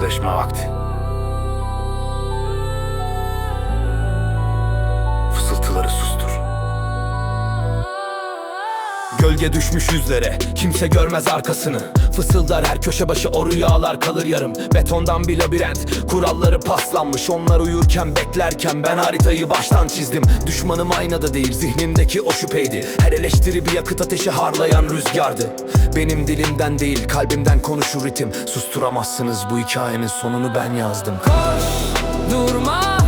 Sözleşme vakti. Gölge düşmüş yüzlere. Kimse görmez arkasını. Fısıldar her köşe başı o rüyalar kalır yarım. Betondan bir labirent Kuralları paslanmış. Onlar uyurken beklerken Ben haritayı baştan çizdim. Düşmanım aynada değil zihnimdeki o şüpheydi. Her eleştiri bir yakıt ateşi harlayan rüzgardı. Benim dilimden değil kalbimden konuşur ritim. Susturamazsınız bu hikayenin sonunu ben yazdım. Koş, durma.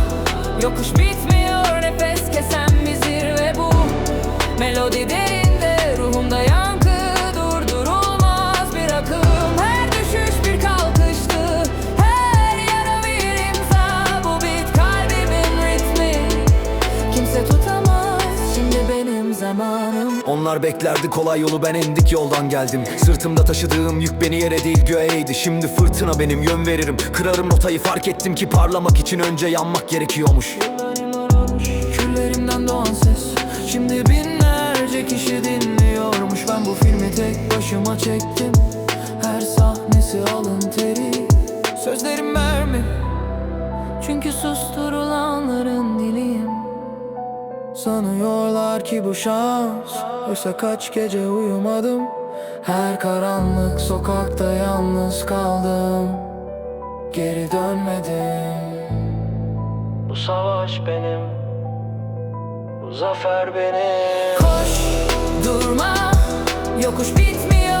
Yokuş bitmiyor nefes kesen bir zirve bu. Melodi benim zamanım. Onlar beklerdi kolay yolu ben endik yoldan geldim. Sırtımda taşıdığım yük beni yere değil göğe eğdi Şimdi fırtına benim yön veririm. Kırarım notayı fark ettim ki parlamak için önce yanmak gerekiyormuş. Küllerimden doğan ses. Şimdi binlerce kişi dinliyormuş. Ben bu filmi tek başıma çektim. Her sahnesi alın teri Sözlerim mermi. Çünkü susturulanların Sanıyorlar ki bu şans. Oysa kaç gece uyumadım Her karanlık sokakta yalnız kaldım. Geri dönmedim. Bu savaş benim Bu zafer benim. Koş, durma Yokuş bitmiyor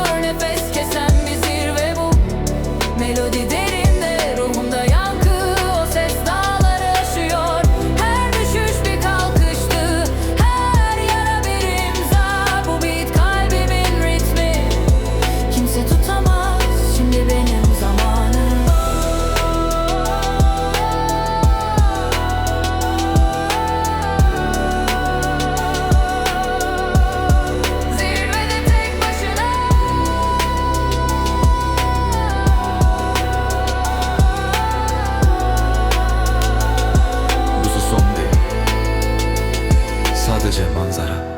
sadece manzara.